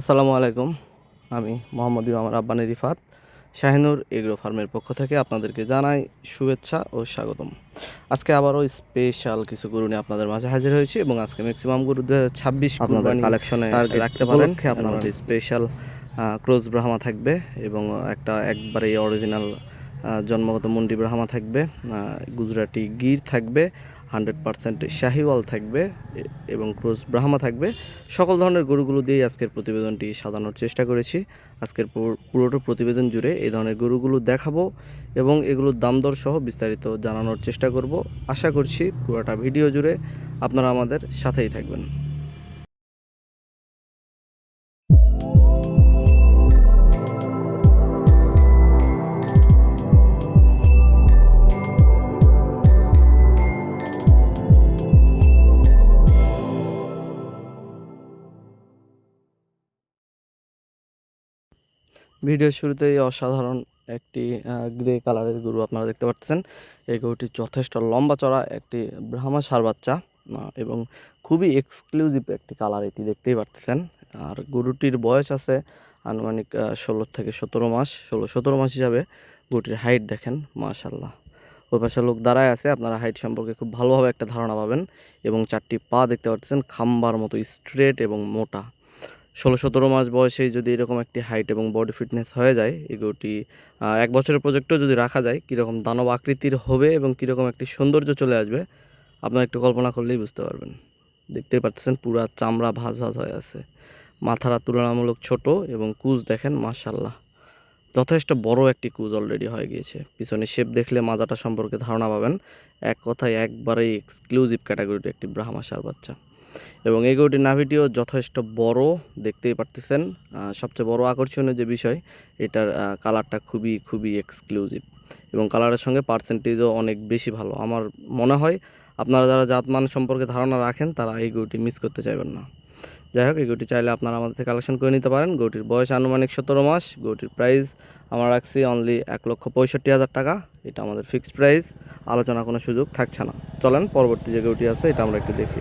আসসালামু আলাইকুম। আমি মোহাম্মদ ইমাম রাব্বানি রিফাত শাহিনুর এগ্রো ফার্মের পক্ষ থেকে আপনাদেরকে জানাই শুভেচ্ছা ও স্বাগতম। আজকে আবারও স্পেশাল কিছু গরু নিয়ে আপনাদের মাঝে হাজির হয়েছি এবং আজকে ম্যাক্সিমাম গরু দু হাজার ছাব্বিশ আপনাদের কালেকশনে রাখতে পারেন আপনার স্পেশাল ক্রোজ ব্রাহ্মা থাকবে এবং একটা একবারে অরিজিনাল জন্মগত মন্ডি ব্রাহ্মা থাকবে গুজরাটি গির থাকবে হান্ড্রেড পার্সেন্ট শাহিওয়াল থাকবে এবং ক্রুজ ব্রাহ্মা থাকবে। সকল ধরনের গরুগুলো দিয়েই আজকের প্রতিবেদনটি সাজানোর চেষ্টা করেছি। আজকের পুরো- পুরোটা প্রতিবেদন জুড়ে এই ধরনের গরুগুলো দেখাবো এবং এগুলোর দাম দর সহ বিস্তারিত জানানোর চেষ্টা করব। আশা করছি পুরোটা ভিডিও জুড়ে আপনারা আমাদের সাথেই থাকবেন। ভিডিওর শুরুতেই অসাধারণ একটি গ্রে কালারের গরু আপনারা দেখতে পাচ্ছেন। এই গরুটি যথেষ্ট লম্বা চড়া, একটি ব্রাহ্মা সার বাচ্চা এবং খুবই এক্সক্লুসিভ একটি কালার এটি দেখতেই পাচ্ছেন আর গরুটির বয়স আছে আনুমানিক ষোলো থেকে সতেরো মাস, ষোলো, সতেরো মাস হিসাবে গরুটির হাইট দেখেন মাশাল্লাহ ওই পাশে লোক দাঁড়ায় আছে, আপনারা হাইট সম্পর্কে খুব ভালোভাবে একটা ধারণা পাবেন। এবং চারটি পা দেখতে পাচ্ছেন, খাম্বার মতো স্ট্রেট এবং মোটা। ষোলো সতেরো মাস বয়সেই যদি এরকম একটি হাইট এবং বডি ফিটনেস হয়ে যায় আহ, এক বছরের প্রজেক্টও যদি রাখা যায় কীরকম দানব আকৃতির হবে এবং কীরকম একটি সৌন্দর্য চলে আসবে আপনারা একটু কল্পনা করলেই বুঝতে পারবেন। দেখতেই পাচ্ছেন পুরা চামড়া ভাঁজ ভাঁজ হয়ে আছে। মাথারা তুলনামূলক ছোট এবং কুজ দেখেন মাশাল্লাহ যথেষ্ট বড় একটি কুজ অলরেডি হয়ে গিয়েছে। পিছনে শেপ দেখলে মাজাটা সম্পর্কে ধারণা পাবেন। এক কথায় একবারেই এক্সক্লুসিভ ক্যাটাগরির একটি ব্রাহ্মা সার বাচ্চা। এবং এই গরুটির নাভিটিও যথেষ্ট বড়, দেখতেই পারতেছেন। সবচেয়ে বড় আকর্ষণীয় যে বিষয়, এটার কালারটা খুবই খুবই এক্সক্লুসিভ এবং কালারের সঙ্গে পার্সেন্টেজও অনেক বেশি ভালো। আমার মনে হয় আপনারা যারা জাতমান সম্পর্কে ধারণা রাখেন, তারা এই গরুটি মিস করতে চাইবেন না। যাই হোক, এই গরুটি চাইলে আপনারা আমাদের থেকে কালেকশন করে নিতে পারেন। গরুটির বয়স আনুমানিক সতেরো মাস, গরুটির প্রাইস আমরা রাখছি অনলি এক লক্ষ পঁয়ষট্টি হাজার টাকা। এটা আমাদের ফিক্সড প্রাইস আলোচনা কোনো সুযোগ থাকছে না। চলেন, পরবর্তী যে গরুটি আছে, এটা আমরা একটু দেখি।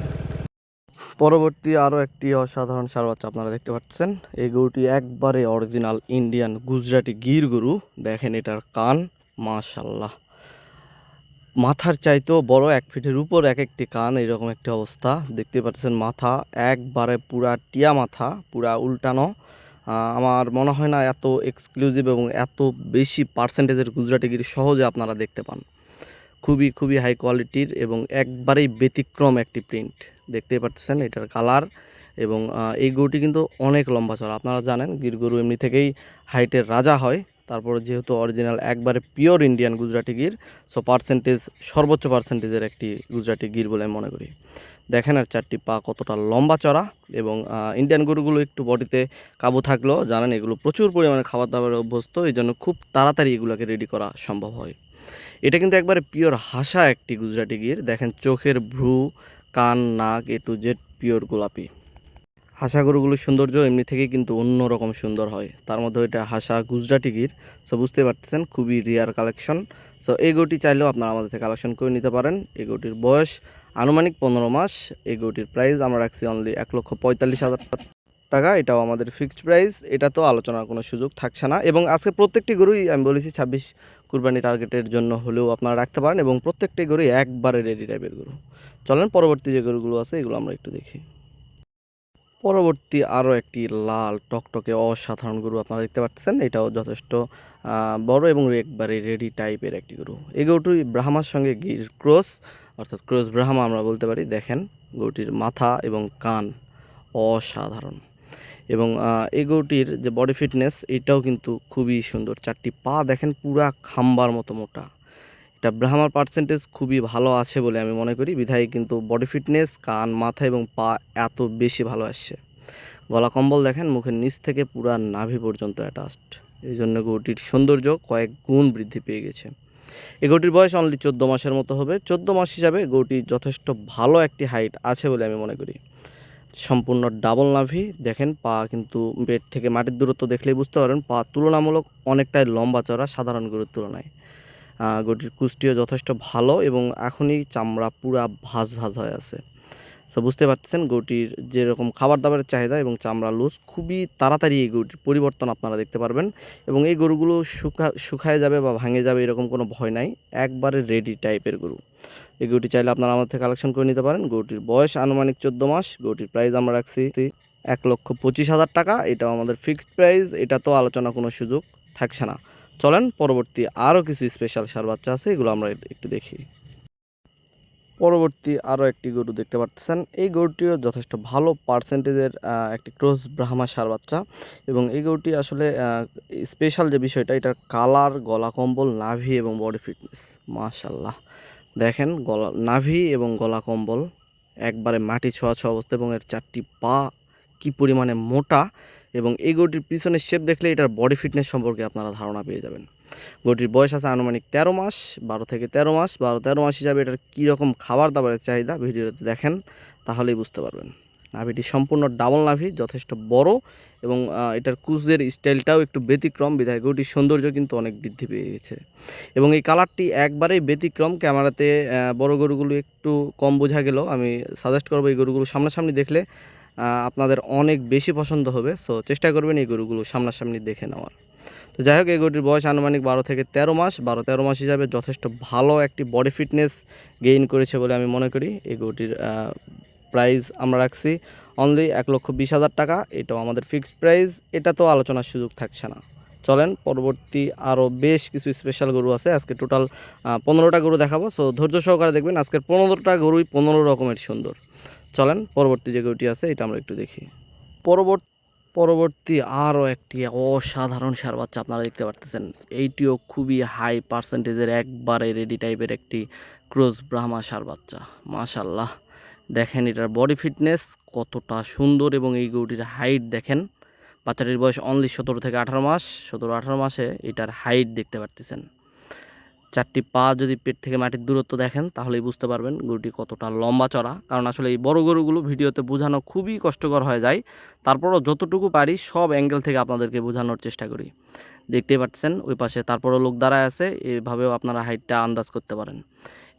পরবর্তী আরও একটি অসাধারণ সার বাচ্চা আপনারা দেখতে পাচ্ছেন। এই গরুটি একবারে অরিজিনাল ইন্ডিয়ান গুজরাটি গির গরু। দেখেন এটার কান মাশাল্লাহ মাথার চাইতেও বড়, এক ফিটের উপর এক একটি কান এরকম একটি অবস্থা। দেখতে পাচ্ছেন মাথা একবারে পুরা টিয়া মাথা, পুরা উল্টানো। আমার মনে হয় না এত এক্সক্লুসিভ এবং এত বেশি পার্সেন্টেজের গুজরাটি গির সহজে আপনারা দেখতে পান। খুবই খুবই হাই কোয়ালিটির এবং একবারেই ব্যতিক্রম একটি প্রিন্ট দেখতেই পাচ্ছেন এটার কালার এবং এই গরুটি কিন্তু অনেক লম্বা চড়া আপনারা জানেন গির গরু এমনি থেকেই হাইটের রাজা হয়। তারপরে যেহেতু অরিজিনাল একবারে pure Indian Gujarati Gir so percentage সর্বোচ্চ পার্সেন্টেজের একটি গুজরাটি গির বলে মনে করি। দেখেন আর চারটি পা কতটা লম্বা চড়া এবং ইন্ডিয়ান গরুগুলো একটু বডিতে কাবু থাকলেও জানেন এগুলো প্রচুর পরিমাণে খাবার দাবারে অভ্যস্ত, এই জন্য খুব তাড়াতাড়ি এগুলোকে রেডি করা সম্ভব হয়। এটা কিন্তু একবারে পিওর হাসা একটি গুজরাটি গির। দেখেন চোখের ভ্রু কান, নাক এ টু জেড পিওর গোলাপি। হাসা গরুগুলোর সৌন্দর্য এমনি থেকেই কিন্তু অন্য রকম সুন্দর হয়। তার মধ্যে এটা হাসা গুজরাটি গির সো বুঝতে পারতেছেন, খুবই রিয়ার কালেকশন সো এই গরুটি চাইলেও আপনারা আমাদের থেকে কালেকশন করে নিতে পারেন। এই গরুটির বয়স আনুমানিক পনেরো মাস। এই গরুটির প্রাইস আমরা রাখছি অনলি এক লক্ষ পঁয়তাল্লিশ হাজার টাকা। এটাও আমাদের ফিক্সড প্রাইস এটা তো আলোচনার কোনো সুযোগ থাকছে না। এবং আজকে প্রত্যেকটি গরুই আমি বলেছি ছাব্বিশ কুরবানি টার্গেটের জন্য হলেও আপনারা রাখতে পারেন। এবং প্রত্যেকটি গরুই একবারে রেডি টাইপের গরু। চলেন, পরবর্তী যে গরুগুলো আছে, এগুলো আমরা একটু দেখি। পরবর্তী আরও একটি লাল টকটকে অসাধারণ গরু আপনারা দেখতে পাচ্ছেন। এটাও যথেষ্ট বড় এবং একবারে রেডি টাইপের একটি গরু। এই গরুটি ব্রাহ্মার সঙ্গে গির ক্রস, অর্থাৎ ক্রস ব্রাহ্মা আমরা বলতে পারি। দেখেন, গরুটির মাথা এবং কান অসাধারণ। এবং এই গরুটির যে বডি ফিটনেস, এটাও কিন্তু খুবই সুন্দর। চারটি পা দেখেন, পুরা খাম্বার মতো মোটা। এটা ব্রাহ্মার পার্সেন্টেজ খুবই ভালো আছে বলে আমি মনে করি। বিধায় কিন্তু বডি ফিটনেস কান, মাথা এবং পা এত বেশি ভালো আসছে। গলা কম্বল দেখেন, মুখের নিচ থেকে পুরা নাভি পর্যন্ত অ্যাটাচড এই জন্য গরুটির সৌন্দর্য কয়েক গুণ বৃদ্ধি পেয়ে গেছে। এই গরুটির বয়স অনলি চোদ্দ মাসের মতো হবে। চোদ্দ মাস হিসাবে গরুটি যথেষ্ট ভালো একটি হাইট আছে বলে আমি মনে করি। সম্পূর্ণ ডাবল নাভি। দেখেন, পা কিন্তু বেড থেকে মাটির দূরত্ব দেখলেই বুঝতে পারেন পা তুলনামূলক অনেকটাই লম্বা চড়া সাধারণ গরুর তুলনায়। গরুটির কুষ্টিও যথেষ্ট ভালো এবং এখনই চামড়া পুরা ভাজ ভাজ হয়ে আছে। তো বুঝতে পারছেন গরুটির যেরকম খাবার দাবারের চাহিদা এবং চামড়া লুজ, খুবই তাড়াতাড়ি এই গরুটির পরিবর্তন আপনারা দেখতে পারবেন এবং এই গরুগুলো শুকা, শুকায় যাবে বা ভাঙে যাবে এরকম কোনো ভয় নাই, একবারে রেডি টাইপের গরু। এই গরুটি চাইলে আপনারা আমাদের থেকে কালেকশন করে নিতে পারেন। গরুটির বয়স আনুমানিক চোদ্দ মাস, গরুটির প্রাইস আমরা রাখছি এক লক্ষ পঁচিশ হাজার টাকা, এটাও আমাদের ফিক্সড প্রাইস এটা তো আলোচনা কোনো সুযোগ থাকছে না। চলেন, পরবর্তী আরও কিছু স্পেশাল সার বাচ্চা আছে, এগুলো আমরা একটু দেখি। পরবর্তী আরও একটি গরু দেখতে পাচ্ছেন। এই গরুটিও যথেষ্ট ভালো পার্সেন্টেজের একটি ক্রস ব্রাহ্মা সার বাচ্চা। এবং এই গরুটি আসলে স্পেশাল যে বিষয়টা, এটার কালার গলা কম্বল, নাভি এবং বডি ফিটনেস মাশাল্লাহ দেখেন, গলা, নাভি এবং গলা কম্বল, একবারে মাটি ছোঁয়া ছোঁয়া অবস্থা এবং এর চারটি পা কি পরিমাণে মোটা। এবং এই গরুটির পিছনের শেপ দেখলে এটার বডি ফিটনেস সম্পর্কে আপনারা ধারণা পেয়ে যাবেন। গরুটির বয়স আছে আনুমানিক তেরো মাস, বারো থেকে তেরো মাস। বারো তেরো মাস হিসাবে এটার কীরকম খাবার দাবারের চাহিদা ভিডিওতে দেখেন, তাহলেই বুঝতে পারবেন। নাভিটি সম্পূর্ণ ডাবল নাভি, যথেষ্ট বড় এবং এটার কুচের স্টাইলটাও একটু ব্যতিক্রম। বিধায় গরুটির সৌন্দর্য কিন্তু অনেক বৃদ্ধি পেয়ে গেছে। এবং এই কালারটি একবারেই ব্যতিক্রম। ক্যামেরাতে বড় গরুগুলো একটু কম বোঝা গেলেও আমি সাজেস্ট করব এই গরুগুলো সামনাসামনি দেখলে আপনাদের অনেক বেশি পছন্দ হবে। সো চেষ্টা করবেন এই গরুগুলো সামনাসামনি দেখে নেওয়ার। তো যাই হোক, এই গরুটির বয়স আনুমানিক বারো থেকে তেরো মাস। বারো তেরো মাস হিসাবে যথেষ্ট ভালো একটি বডি ফিটনেস গেইন করেছে বলে আমি মনে করি। এই গরুটির প্রাইস আমরা রাখছি অনলি এক লক্ষ বিশ হাজার টাকা। এটাও আমাদের ফিক্সড প্রাইস এটা তো আলোচনার সুযোগ থাকছে না। চলেন, পরবর্তী আরও বেশ কিছু স্পেশাল গরু আছে। আজকে টোটাল পনেরোটা গরু দেখাবো। সো ধৈর্য সহকারে দেখবেন আজকের পনেরোটা গরুই পনেরো রকমের সুন্দর। চলেন, পরবর্তী যে গরুটি আছে, এটা আমরা একটু দেখি। পরবর্তী পরবর্তী আরও একটি অসাধারণ সার বাচ্চা আপনারা দেখতে পারতেছেন। এইটিও খুবই হাই পার্সেন্টেজের একবারে রেডি টাইপের একটি ক্রোজ ব্রাহ্মা সার বাচ্চা। মাশাল্লাহ দেখেন এটার বডি ফিটনেস কতটা সুন্দর এবং এই গরুটির হাইট দেখেন। বাচ্চাটির বয়স অনলি সতেরো থেকে আঠারো মাস, সতেরো আঠারো মাসে এটার হাইট দেখতে পারতেছেন। চারটি পা যদি পেট থেকে মাটির দূরত্ব দেখেন, তাহলেই বুঝতে পারবেন গরুটি কতটা লম্বা চড়া। কারণ আসলে এই বড় গরুগুলো ভিডিওতে বোঝানো খুবই কষ্টকর হয়ে যায়। তারপরও যতটুকু পারি সব অ্যাঙ্গেল থেকে আপনাদেরকে বোঝানোর চেষ্টা করি। দেখতেই পাচ্ছেন, ওই পাশে তারপরও লোক দাঁড়ায় আছে, এভাবেও আপনারা হাইটটা আন্দাজ করতে পারেন।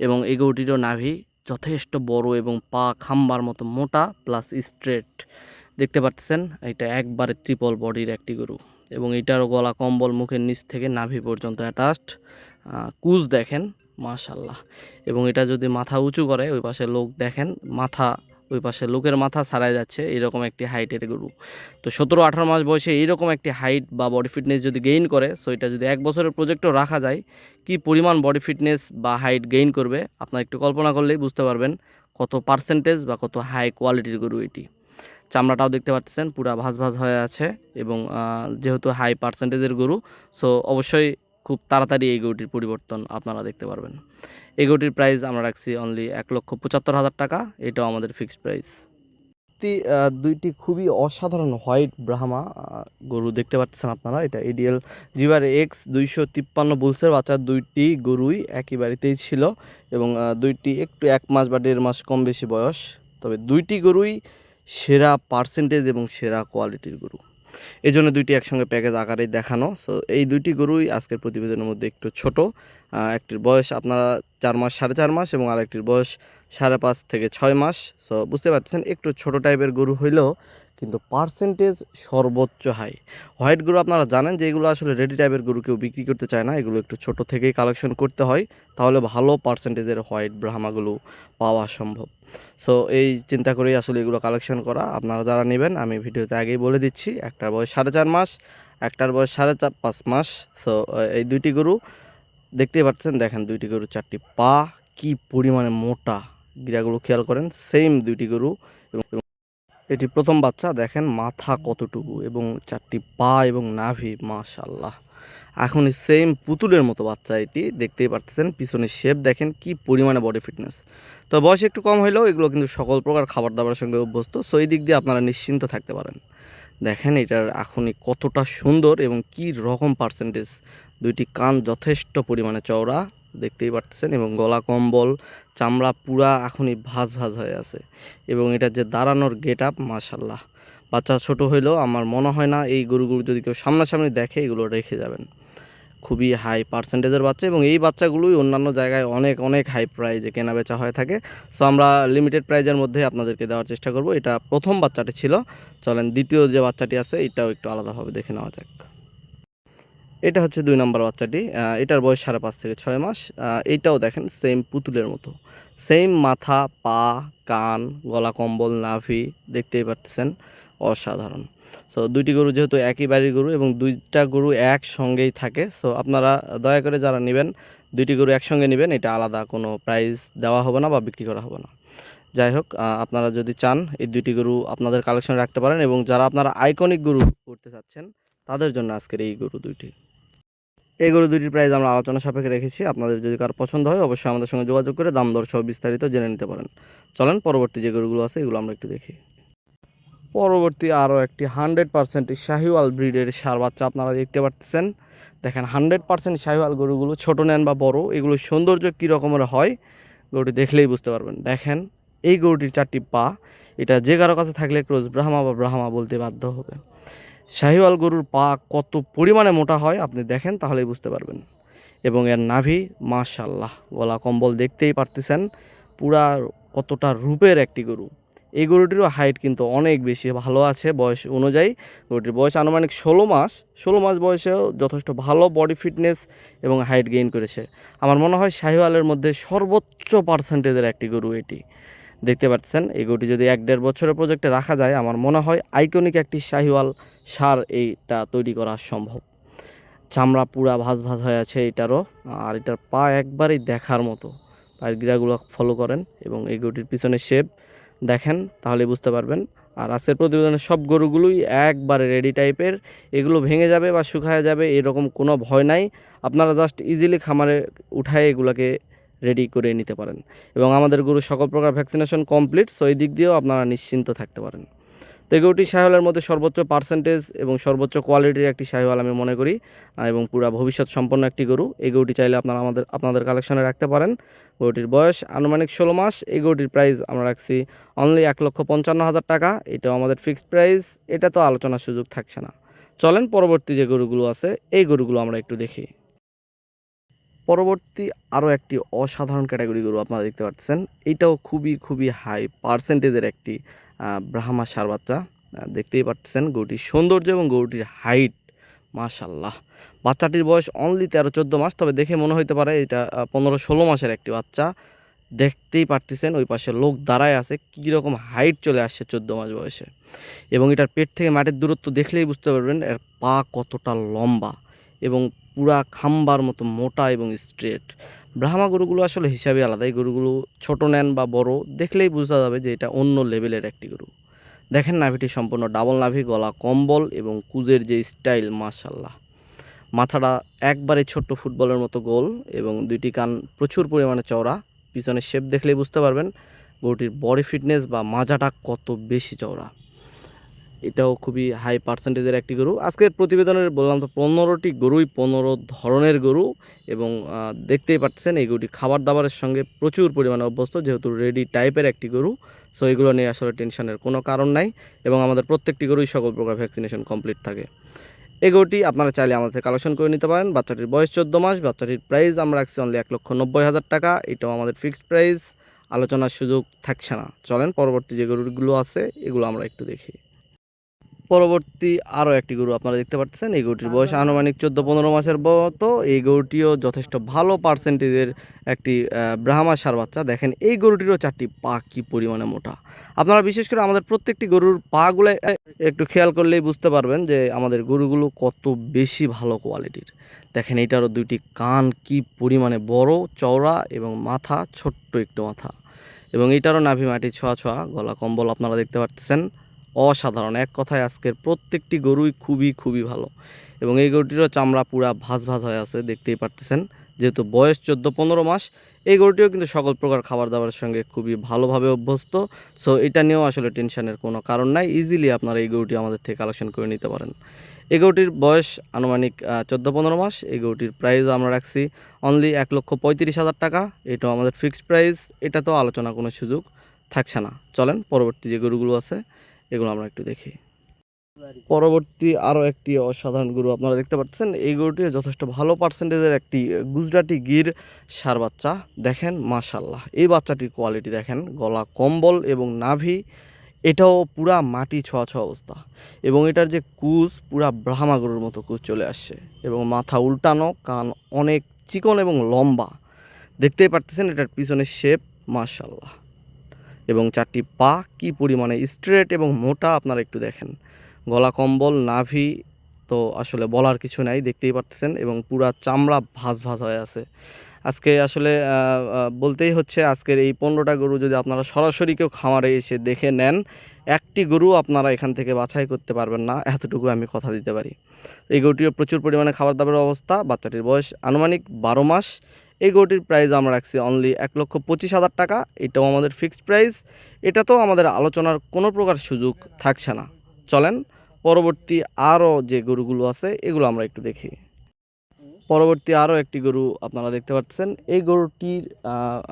এবং এই গরুটিরও নাভি যথেষ্ট বড় এবং পা খাম্বার মতো মোটা প্লাস স্ট্রেট। দেখতে পাচ্ছেন, এটা একবারে ত্রিপল বডির একটি গরু। এবং এটারও গলা কম্বল মুখের নিচ থেকে নাভি পর্যন্ত অ্যাটাচড কুচ দেখেন মাশাল্লাহ এবং এটা যদি মাথা উঁচু করে, ওই পাশে লোক দেখেন, মাথা, ওই পাশে লোকের মাথা ছাড়াই যাচ্ছে, এরকম একটি হাইটের গরু। তো সতেরো আঠারো মাস বয়সে এইরকম একটি হাইট বা বডি ফিটনেস যদি গেইন করে সো এটা যদি এক বছরের প্রজেক্টও রাখা যায়, কি পরিমাণ বডি ফিটনেস বা হাইট গেইন করবে, আপনার একটু কল্পনা করলেই বুঝতে পারবেন কত পার্সেন্টেজ বা কত হাই কোয়ালিটির গরু এটি। চামড়াটাও দেখতে পাচ্ছেন, পুরা ভাজ ভাজ হয়ে আছে, এবং যেহেতু হাই পার্সেন্টেজের গরু সো অবশ্যই খুব তাড়াতাড়ি এই গরুটির পরিবর্তন আপনারা দেখতে পারবেন। এই গরুটির প্রাইস আমরা রাখছি অনলি এক লক্ষ পঁচাত্তর হাজার টাকা, এটাও আমাদের ফিক্সড প্রাইস দুইটি খুবই অসাধারণ হোয়াইট ব্রাহ্মা গরু দেখতে পাচ্ছেন আপনারা, এটা এডিএল জিবার এক্স দুইশো তিপ্পান্ন বুলসের বাচ্চা, দুইটি গরুই একই বাড়িতেই ছিল এবং দুইটি একটু এক মাস বা দেড় মাস কম বেশি বয়স, তবে দুইটি গরুই সেরা পার্সেন্টেজ এবং সেরা কোয়ালিটির গরু। এই জন্য দুইটি একসঙ্গে প্যাকেজ আকারে দেখানো। সো এই দুইটি গরুই আজকের প্রতিবেদনের মধ্যে একটু ছোট। একটির বয়স আপনারা চার মাস, সাড়ে চার মাস এবং আরেকটির বয়স সাড়ে পাঁচ থেকে ছয় মাস। সো বুঝতে পারছেন, একটু ছোট টাইপের গরু হইলেও কিন্তু পার্সেন্টেজ সর্বোচ্চ হাই হোয়াইট গরু আপনারা জানেন যে এগুলো আসলে রেডি টাইপের গরু, কেউ বিক্রি করতে চায় না। এগুলো একটু ছোট থেকেই কালেকশন করতে হয়, তাহলে ভালো পার্সেন্টেজের হোয়াইট ব্রাহ্মাগুলো পাওয়া সম্ভব। সো এই চিন্তা করেই আসলে এগুলো কালেকশন করা। আপনারা যারা নেবেন, আমি ভিডিওতে আগেই বলে দিচ্ছি, একটার বয়স সাড়ে চার মাস, একটার বয়স সাড়ে চার পাঁচ মাস। সো এই দুইটি গরু, দেখতেই পাচ্ছেন, দেখেন দুইটি গরু চারটি পা, কি পরিমাণে মোটা। গিরাগুলো খেয়াল করেন সেম দুইটি গরু। এবং এটি প্রথম বাচ্চা, দেখেন মাথা কতটুকু এবং চারটি পা এবং নাভি মাশাল্লাহ এখন সেম পুতুলের মতো বাচ্চা এটি, দেখতেই পাচ্ছেন, পিছনের শেপ দেখেন, কি পরিমাণে বডি ফিটনেস তো বয়স একটু কম হলেও এগুলো কিন্তু সকল প্রকার খাবার দাবারের সঙ্গে অভ্যস্ত। সো এই দিক দিয়ে আপনারা নিশ্চিন্ত থাকতে পারেন। দেখেন এটার এখনই কতটা সুন্দর এবং কি রকম পার্সেন্টেজ দুইটি কান যথেষ্ট পরিমাণে চওড়া, দেখতেই পাচ্ছেন, এবং গলা কম্বল, চামড়া পুরা এখনই ভাজ ভাজ হয়ে আছে। এবং এটার যে দাঁড়ানোর গেট আপ মাশাল্লাহ বাচ্চা ছোট হইলেও আমার মনে হয় না এই গরুগুলো যদি কেউ সামনাসামনি দেখে এগুলো রেখে যাবেন। খুবই হাই পার্সেন্টেজের বাচ্চা এবং এই বাচ্চাগুলোই অন্যান্য জায়গায় অনেক অনেক হাই প্রাইজে কেনা বেচা হয়ে থাকে। সো আমরা লিমিটেড প্রাইজের মধ্যে আপনাদেরকে দেওয়ার চেষ্টা করব। এটা প্রথম বাচ্চাটি ছিল। চলেন, দ্বিতীয় যে বাচ্চাটি আছে, এটাও একটু আলাদাভাবে দেখে নেওয়া যাক। এটা হচ্ছে দুই নম্বর বাচ্চাটি। এটার বয়স সাড়ে পাঁচ থেকে ছয় মাস। এইটাও দেখেন সেম পুতুলের মতো। সেম মাথা, পা, কান, গলা কম্বল, নাভি, দেখতেই পাচ্ছেন অসাধারণ। সো দুইটি গরু যেহেতু একই বাড়ির গরু এবং দুইটা গরু একসঙ্গেই থাকে সো আপনারা দয়া করে যারা নেবেন, দুইটি গরু একসঙ্গে নেবেন, এটা আলাদা কোনো প্রাইস দেওয়া হবে না বা বিক্রি করা হবে না। যাই হোক আপনারা যদি চান, এই দুইটি গরু আপনাদের কালেকশনে রাখতে পারেন এবং যারা আপনারা আইকনিক গরু করতে চাচ্ছেন, তাদের জন্য আজকের এই গরু দুইটি। এই গরু দুইটির প্রাইস আমরা আলোচনা সাপেক্ষে রেখেছি। আপনাদের যদি কার পছন্দ হয়, অবশ্যই আমাদের সঙ্গে যোগাযোগ করে দাম দর সহ বিস্তারিত জেনে নিতে পারেন। চলেন, পরবর্তী যে গরুগুলো আছে, এগুলো আমরা একটু দেখি। পরবর্তী আরও একটি হান্ড্রেড পার্সেন্ট শাহিওয়াল ব্রিডের সার বাচ্চা আপনারা দেখতে পাচ্ছেন দেখেন, হান্ড্রেড পার্সেন্ট শাহিওয়াল গরুগুলো ছোটো নেন বা বড়, এগুলোর সৌন্দর্য কী রকমের হয় গরুটি দেখলেই বুঝতে পারবেন। দেখেন, এই গরুটির চারটি পা, এটা যে কারও কাছে থাকলে ক্রোজ ব্রাহ্মা বা ব্রাহ্মা বলতে বাধ্য হবে। শাহিওয়াল গরুর পা কত পরিমাণে মোটা হয় আপনি দেখেন তাহলেই বুঝতে পারবেন। এবং এর নাভি মাশাল্লাহ গলা কম্বল দেখতেই পারতেছেন, পুরা কতটা রূপের একটি গরু। এই গরুটিরও হাইট কিন্তু অনেক বেশি, ভালো আছে বয়স অনুযায়ী। গরুটির বয়স আনুমানিক ষোলো মাস ষোলো মাস বয়সেও যথেষ্ট ভালো বডি ফিটনেস এবং হাইট গেইন করেছে। আমার মনে হয় শাহিওয়ালের মধ্যে সর্বোচ্চ পার্সেন্টেজের একটি গরু এটি। দেখতে পাচ্ছেন, এই গরুটি যদি এক দেড় বছরের প্রজেক্টে রাখা যায়, আমার মনে হয় আইকনিক একটি শাহিওয়াল সার এইটা তৈরি করা সম্ভব। চামড়া পুরা ভাজ ভাজ হয়ে আছে এটারও আর এটার পা একবারেই দেখার মতো। পায়ের গিরাগুলো ফলো করেন এবং এই গরুটির পিছনে শেপ দেখেন তাহলে বুঝতে পারবেন। আর আজকের প্রতিবেদনের সব গরুগুলোই একবারে রেডি টাইপের এগুলো ভেঙে যাবে বা শুকায় যাবে, এরকম কোনো ভয় নাই। আপনারা জাস্ট ইজিলি খামারে উঠায় এগুলোকে রেডি করে নিতে পারেন। এবং আমাদের গরু সকল প্রকার ভ্যাকসিনেশন কমপ্লিট সো এই দিক দিয়েও আপনারা নিশ্চিন্ত থাকতে পারেন। তো এই গরুটি শাহিওয়ালের মধ্যে সর্বোচ্চ পার্সেন্টেজ এবং সর্বোচ্চ কোয়ালিটির একটি শাহিওয়াল আমি মনে করি। এবং পুরা ভবিষ্যৎ সম্পন্ন একটি গরু। এই গরুটি চাইলে আপনারা আমাদের, আপনাদের কালেকশনে রাখতে পারেন। গরুটির বয়স আনুমানিক ষোলো মাস। এই গরুটির প্রাইস আমরা রাখছি অনলি এক লক্ষ পঞ্চান্ন হাজার টাকা। এটাও আমাদের ফিক্সড প্রাইস এটা তো আলোচনার সুযোগ থাকছে না। চলেন পরবর্তী যে গরুগুলো আছে, এই গরুগুলো আমরা একটু দেখি। পরবর্তী আরও একটি অসাধারণ ক্যাটাগরি গরু আপনারা দেখতে পাচ্ছেন। এটাও খুবই খুবই হাই পার্সেন্টেজের একটি ব্রাহ্মা সার বাচ্চা দেখতেই পাচ্ছেন গরুটির সৌন্দর্য এবং গরুটির হাইট মাশাল্লাহ বাচ্চাটির বয়স অনলি তেরো, চোদ্দ মাস, তবে দেখে মনে হতে পারে এটা পনেরো, ষোলো মাসের একটি বাচ্চা। দেখতেই পারতেছেন ওই পাশে লোক দাঁড়ায় আছে, কীরকম হাইট চলে আসছে চোদ্দ মাস বয়সে। এবং এটার পেট থেকে মাটির দূরত্ব দেখলেই বুঝতে পারবেন এর পা কতটা লম্বা এবং পুরা খাম্বার মতো মোটা এবং স্ট্রেট ব্রাহ্মা গরুগুলো আসলে হিসাবে আলাদা এই গরুগুলো ছোট নেন বা বড়, দেখলেই বোঝা যাবে যে এটা অন্য লেভেলের একটি গরু। দেখেন নাভিটি সম্পূর্ণ ডাবল নাভি, গলা কম্বল এবং কুজের যে স্টাইল মাশাল্লাহ মাথাটা একবারে ছোট্ট ফুটবলের মতো গোল এবং দুইটি কান প্রচুর পরিমাণে চওড়া। পিছনের শেপ দেখলেই বুঝতে পারবেন গরুটির বডি ফিটনেস বা মাজাটা কত বেশি চওড়া। এটাও খুবই হাই পার্সেন্টেজের একটি গরু। আজকের প্রতিবেদনের বললাম তো পনেরোটি গরুই পনেরো ধরনের গরু এবং দেখতেই পাচ্ছেন এই গরুটি খাবার দাবারের সঙ্গে প্রচুর পরিমাণে অভ্যস্ত, যেহেতু রেডি টাইপের একটি গরু সো এগুলো নিয়ে আসলে টেনশনের কোনো কারণ নাই এবং আমাদের প্রত্যেকটি গরুই সকল প্রকার ভ্যাকসিনেশন কমপ্লিট থাকে। এই গরুটি আপনারা চাইলে আমাদের কালেকশন করে নিতে পারেন। বাচ্চাটির বয়স চোদ্দ মাস, বাচ্চাটির প্রাইস আমরা রাখছি অনলি এক লক্ষ নব্বই হাজার টাকা, এটাও আমাদের ফিক্সড প্রাইস আলোচনার সুযোগ থাকছে না। চলেন, পরবর্তী যে গরুগুলো আছে, এগুলো আমরা একটু দেখি। পরবর্তী আরও একটি গরু আপনারা দেখতে পাচ্ছেন, এই গরুটির বয়স আনুমানিক চোদ্দ পনেরো মাসের মতো। এই গরুটিও যথেষ্ট ভালো পার্সেন্টেজের একটি ব্রাহ্মা সার বাচ্চা। দেখেন, এই গরুটিরও চারটি পা কি পরিমাণে মোটা। আপনারা বিশেষ করে আমাদের প্রত্যেকটি গরুর পাগুলো একটু খেয়াল করলেই বুঝতে পারবেন যে আমাদের গরুগুলো কত বেশি ভালো কোয়ালিটির দেখেন, এটারও দুইটি কান কি পরিমাণে বড়, চওড়া এবং মাথা ছোট্ট একটু মাথা। এবং এটারও নাভি মাটি ছোঁয়া ছোঁয়া, গলা কম্বল আপনারা দেখতে পাচ্ছেন। অসাধারণ। এক কথায় আজকের প্রত্যেকটি গরুই খুবই খুবই ভালো। এবং এই গরুটিরও চামড়া পুরা ভাজ ভাজ হয়ে আছে, দেখতেই পারতেছেন। যেহেতু বয়স চোদ্দ পনেরো মাস, এই গরুটিও কিন্তু সকল প্রকার খাবার দাবারের সঙ্গে খুবই ভালোভাবে অভ্যস্ত। সো এটা নিয়েও আসলে টেনশনের কোনো কারণ নাই। ইজিলি আপনারা এই গরুটি আমাদের থেকে কালেকশন করে নিতে পারেন। এই গরুটির বয়স আনুমানিক চোদ্দ পনেরো মাস। এই গরুটির প্রাইস আমরা রাখছি অনলি এক লক্ষ পঁয়ত্রিশ হাজার টাকা। এটাও আমাদের ফিক্সড প্রাইস এটা তো আলোচনা কোনো সুযোগ থাকছে না। চলেন, পরবর্তী যে গরুগুলো আছে এগুলো আমরা একটু দেখি। পরবর্তী আরও একটি অসাধারণ গরু আপনারা দেখতে পাচ্ছেন। এই গরুটি যথেষ্ট ভালো পার্সেন্টেজের একটি গুজরাটি গির সার বাচ্চা। দেখেন মাশাল্লাহ এই বাচ্চাটির কোয়ালিটি দেখেন, গলা কম্বল এবং নাভি, এটাও পুরা মাটি ছোঁয়া ছোঁয়া অবস্থা। এবং এটার যে কুচ পুরা ব্রাহ্মা গরুর মতো কুচ চলে আসছে। এবং মাথা উল্টানো, কান অনেক চিকন এবং লম্বা। দেখতেই পারতেছেন, এটার পিছনের শেপ মাশাল্লাহ এবং চারটি পা কি পরিমাণে স্ট্রেট এবং মোটা আপনারা একটু দেখেন। গলা কম্বল, নাভি, তো আসলে বলার কিছু নাই, দেখতেই পারতেছেন এবং পুরা চামড়া ভাজ ভাজ হয়ে আছে। আজকে আসলে বলতেই হচ্ছে আজকের এই পনেরোটা গরু যদি আপনারা সরাসরি কেউ খামারে এসে দেখে নেন, একটি গরু আপনারা এখান থেকে বাছাই করতে পারবেন না, এতটুকু আমি কথা দিতে পারি। এই গরুটিও প্রচুর পরিমাণে খাবার দাবারের অবস্থা, বাচ্চাটির বয়স আনুমানিক বারো মাস। এই গরুটির প্রাইস আমরা রাখছি অনলি এক লক্ষ পঁচিশ হাজার টাকা। এটাও আমাদের ফিক্সড প্রাইস এটা তো আমাদের আলোচনার কোনো প্রকার সুযোগ থাকছে না। চলেন, পরবর্তী আরও যে গরুগুলো আছে, এগুলো আমরা একটু দেখি। পরবর্তী আরও একটি গরু আপনারা দেখতে পাচ্ছেন। এই গরুটির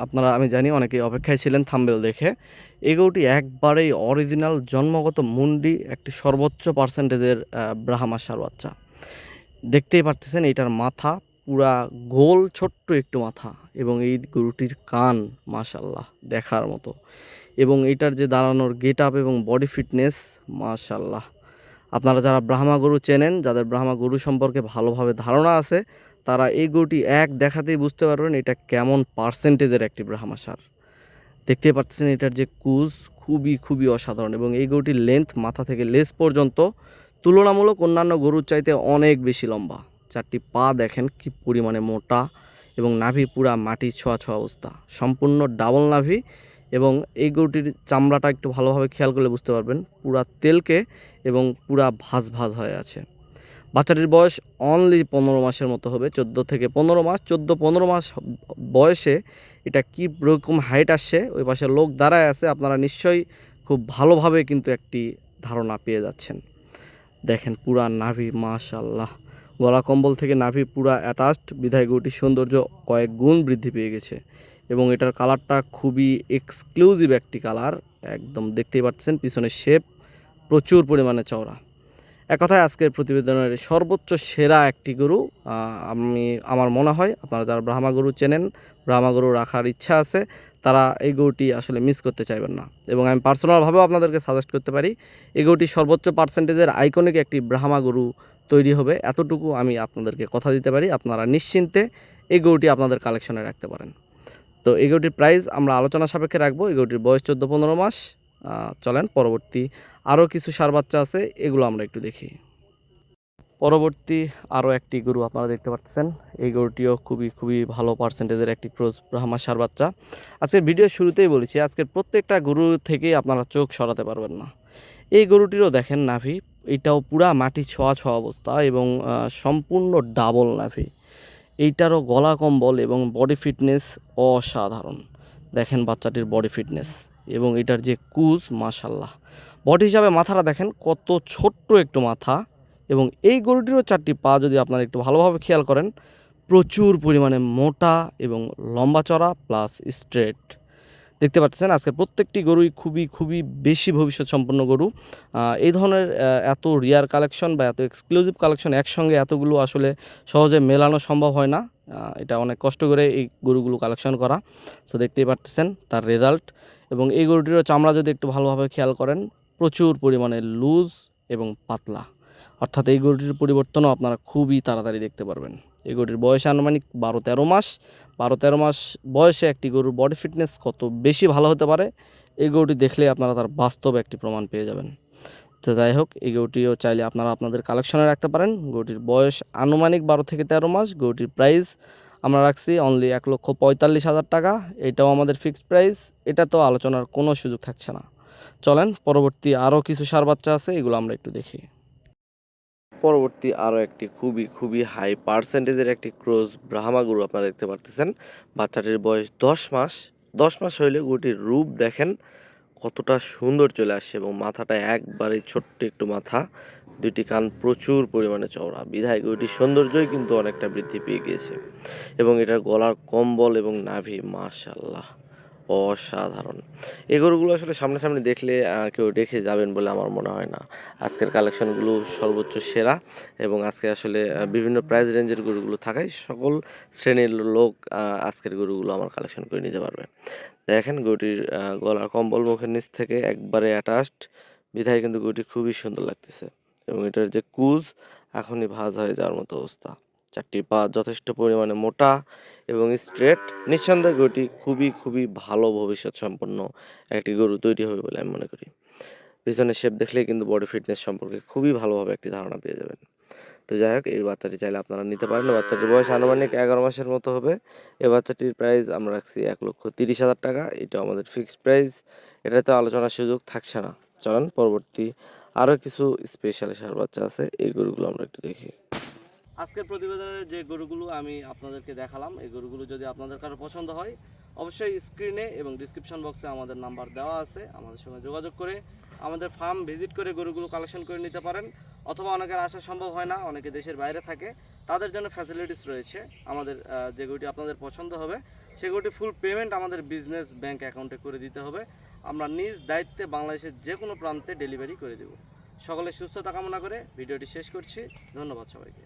আপনারা, আমি জানি অনেকেই অপেক্ষায় ছিলেন থাম্বেল দেখে। এই গরুটি একবারেই অরিজিনাল জন্মগত মুন্ডি, একটি সর্বোচ্চ পার্সেন্টেজের ব্রাহ্মা সার বাচ্চা। দেখতেই পারতেছেন এটার মাথা পুরা গোল ছোট্ট একটু মাথা এবং এই গরুটির কান মাশাল্লাহ দেখার মতো। এবং এটার যে দাঁড়ানোর গেট আপ এবং বডি ফিটনেস মাশাল্লাহ আপনারা যারা ব্রাহ্মা গরু চেনেন, যাদের ব্রাহ্মা গরু সম্পর্কে ভালোভাবে ধারণা আছে, তারা এই গরুটি এক দেখাতেই বুঝতে পারবেন এটা কেমন পার্সেন্টেজের একটি ব্রাহ্মা সার। দেখতে পাচ্ছেন এটার যে কুজ খুবই খুবই অসাধারণ এবং এই গরুটির লেন্থ মাথা থেকে লেস পর্যন্ত তুলনামূলক অন্যান্য গরুর চাইতে অনেক বেশি লম্বা। চারটি পা দেখেন কি পরিমাণে মোটা এবং নাভি পুরা মাটি ছোঁয়া ছোঁয়া অবস্থা। সম্পূর্ণ ডাবল নাভি এবং এই গরুটির চামড়াটা একটু ভালোভাবে খেয়াল করলে বুঝতে পারবেন, পুরা তেলকে এবং পুরা ভাজ ভাজ হয়ে আছে। বাচ্চাটির বয়স অনলি পনেরো মাসের মতো হবে, চোদ্দ থেকে পনেরো মাস, চোদ্দ পনেরো মাস বয়সে এটা কি রকম হাইট আসছে, ওই পাশে লোক দাঁড়ায় আছে, আপনারা নিশ্চয়ই খুব ভালোভাবে কিন্তু একটি ধারণা পেয়ে যাচ্ছেন। দেখেন পুরা নাভি মাশাল্লাহ গলা কম্বল থেকে নাভি পুরা অ্যাটাচড বিধায় গরুটির সৌন্দর্য কয়েক গুণ বৃদ্ধি পেয়ে গেছে। এবং এটার কালারটা খুবই এক্সক্লুসিভ একটি কালার একদম দেখতেই পাচ্ছেন, পিছনের শেপ প্রচুর পরিমাণে চওড়া। এক কথায় আজকের প্রতিবেদনের সর্বোচ্চ সেরা একটি গরু আমি, আমার মনে হয়, আপনারা যারা ব্রাহ্মা গরু চেনেন, ব্রাহ্মা গরু রাখার ইচ্ছা আছে, তারা এই গরুটি আসলে মিস করতে চাইবেন না। এবং আমি পার্সোনালভাবেও আপনাদেরকে সাজেস্ট করতে পারি, এই গরুটি সর্বোচ্চ পার্সেন্টেজের আইকনিক একটি ব্রাহ্মা গরু তৈরি হবে, এতটুকু আমি আপনাদেরকে কথা দিতে পারি। আপনারা নিশ্চিন্তে এই গরুটি আপনাদের কালেকশনে রাখতে পারেন। তো এই গরুটির প্রাইস আমরা আলোচনা সাপেক্ষে রাখব। এই গরুটির বয়স চোদ্দ পনেরো মাস। চলেন পরবর্তী আরও কিছু সার বাচ্চা আছে, এগুলো আমরা একটু দেখি। পরবর্তী আরও একটি গরু আপনারা দেখতে পাচ্ছেন। এই গরুটিও খুবই খুবই ভালো পার্সেন্টেজের একটি ক্রোজ ব্রাহ্মা সার বাচ্চা। আজকের ভিডিও শুরুতেই বলেছি, আজকের প্রত্যেকটা গরু থেকেই আপনারা চোখ সরাতে পারবেন না। এই গরুটিরও দেখেন নাভি এটাও পুরা মাটি ছোঁয়া ছোঁয়া অবস্থা এবং সম্পূর্ণ ডাবল নাভি এইটারও গলা কম্বল এবং বডি ফিটনেস অসাধারণ। দেখেন বাচ্চাটির বডি ফিটনেস এবং এটার যে কুজ মাশাল্লাহ বডি হিসাবে মাথাটা দেখেন কত ছোট্ট একটু মাথা এবং এই গরুটিরও চারটি পা যদি আপনারা একটু ভালোভাবে খেয়াল করেন, প্রচুর পরিমাণে মোটা এবং লম্বা চড়া প্লাস স্ট্রেট দেখতে পাচ্ছেন আজকে প্রত্যেকটি গরুই খুবই খুবই বেশি ভবিষ্যৎ সম্পন্ন গরু। এই ধরনের এত রিয়ার কালেকশন বা এত এক্সক্লুসিভ কালেকশন একসঙ্গে এতগুলো আসলে সহজে মেলানো সম্ভব হয় না। এটা অনেক কষ্ট করে এই গরুগুলো কালেকশন করা। সো দেখতেই পাচ্ছেন তার রেজাল্ট এবং এই গরুটিরও চামড়া যদি একটু ভালোভাবে খেয়াল করেন, প্রচুর পরিমাণে লুজ এবং পাতলা। অর্থাৎ এই গরুটির পরিবর্তনও আপনারা খুবই তাড়াতাড়ি দেখতে পারবেন। এই গরুটির বয়স আনুমানিক বারো তেরো মাস। বারো তেরো মাস বয়সে একটি গরুর বডি ফিটনেস কত বেশি ভালো হতে পারে, এই গরুটি দেখলে আপনারা তার বাস্তব একটি প্রমাণ পেয়ে যাবেন। তো যাই হোক, এই গরুটিও চাইলে আপনারা আপনাদের কালেকশনে রাখতে পারেন। গরুটির বয়স আনুমানিক বারো থেকে তেরো মাস, গরুটির প্রাইস আমরা রাখছি অনলি এক লক্ষ পঁয়তাল্লিশ হাজার টাকা। এটাও আমাদের ফিক্সড প্রাইস এটা তো আলোচনার কোনো সুযোগ থাকছে না। চলেন, পরবর্তী আরও কিছু সার বাচ্চা আছে, এগুলো আমরা একটু দেখি। পরবর্তী আরও একটি খুবই খুবই হাই পার্সেন্টেজের একটি ক্রোজ ব্রাহ্মা গরু আপনারা দেখতে পারতেছেন। বাচ্চাটির বয়স দশ মাস। দশ মাস হইলে গরুটির রূপ দেখেন কতটা সুন্দর চলে আসছে এবং মাথাটা একবারে ছোট্ট একটু মাথা। দুইটি কান প্রচুর পরিমাণে চওড়া। বিধায় গরুটির সৌন্দর্যই কিন্তু অনেকটা বৃদ্ধি পেয়ে গিয়েছে। এবং এটার গলার কম্বল এবং নাভি মাশাল্লাহ অসাধারণ। এই গরুগুলো আসলে সামনাসামনি দেখলে কেউ দেখে যাবেন বলে আমার মনে হয় না। আজকের কালেকশনগুলো সর্বোচ্চ সেরা এবং আজকে আসলে বিভিন্ন প্রাইস রেঞ্জের গরুগুলো থাকায় সকল শ্রেণির লোক আজকের গরুগুলো আমার কালেকশন করে নিতে পারবে। দেখেন গরুটির গলার কম্বল মুখের নিচ থেকে একবারে অ্যাটাচড বিধায় কিন্তু গরুটি খুবই সুন্দর লাগতেছে এবং এটার যে কুজ এখনই ভাঁজ হয়ে যাওয়ার মতো অবস্থা। চারটি পা যথেষ্ট পরিমাণে মোটা এবং স্ট্রেট নিঃসন্দেহে গরুটি খুবই খুবই ভালো ভবিষ্যৎ সম্পন্ন একটি গরু তৈরি হবে বলে আমি মনে করি। পিছনের শেপ দেখলেই কিন্তু বডি ফিটনেস সম্পর্কে খুবই ভালোভাবে একটি ধারণা পেয়ে যাবেন। তো যাই হোক, এই বাচ্চাটি চাইলে আপনারা নিতে পারেন। বাচ্চাটির বয়স আনুমানিক এগারো মাসের মতো হবে। এই বাচ্চাটির প্রাইস আমরা রাখছি এক লক্ষ তিরিশ হাজার টাকা। এটা আমাদের ফিক্সড প্রাইস এটাতে আলোচনার সুযোগ থাকছে না। চলেন, পরবর্তী আরও কিছু স্পেশাল সার বাচ্চা আছে। এই গরুগুলো আমরা একটু দেখি। আজকের প্রতিবেদনের যে গরুগুলো আমি আপনাদেরকে দেখালাম, এই গরুগুলো যদি আপনাদের কারও পছন্দ হয়, অবশ্যই স্ক্রিনে এবং ডিসক্রিপশন বক্সে আমাদের নাম্বার দেওয়া আছে। আমাদের সঙ্গে যোগাযোগ করে আমাদের ফার্ম ভিজিট করে গরুগুলো কালেকশন করে নিতে পারেন। অথবা অনেকের আসা সম্ভব হয় না, অনেকে দেশের বাইরে থাকে। তাদের জন্য ফ্যাসিলিটিস রয়েছে। আমাদের যে গরুটি আপনাদের পছন্দ হবে, সে গরুটি ফুল পেমেন্ট আমাদের বিজনেস ব্যাংক অ্যাকাউন্টে করে দিতে হবে। আমরা নিজ দায়িত্বে বাংলাদেশের যে কোনো প্রান্তে ডেলিভারি করে দেব। সকলে সুস্থতা কামনা করে ভিডিওটি শেষ করছি। ধন্যবাদ সবাইকে।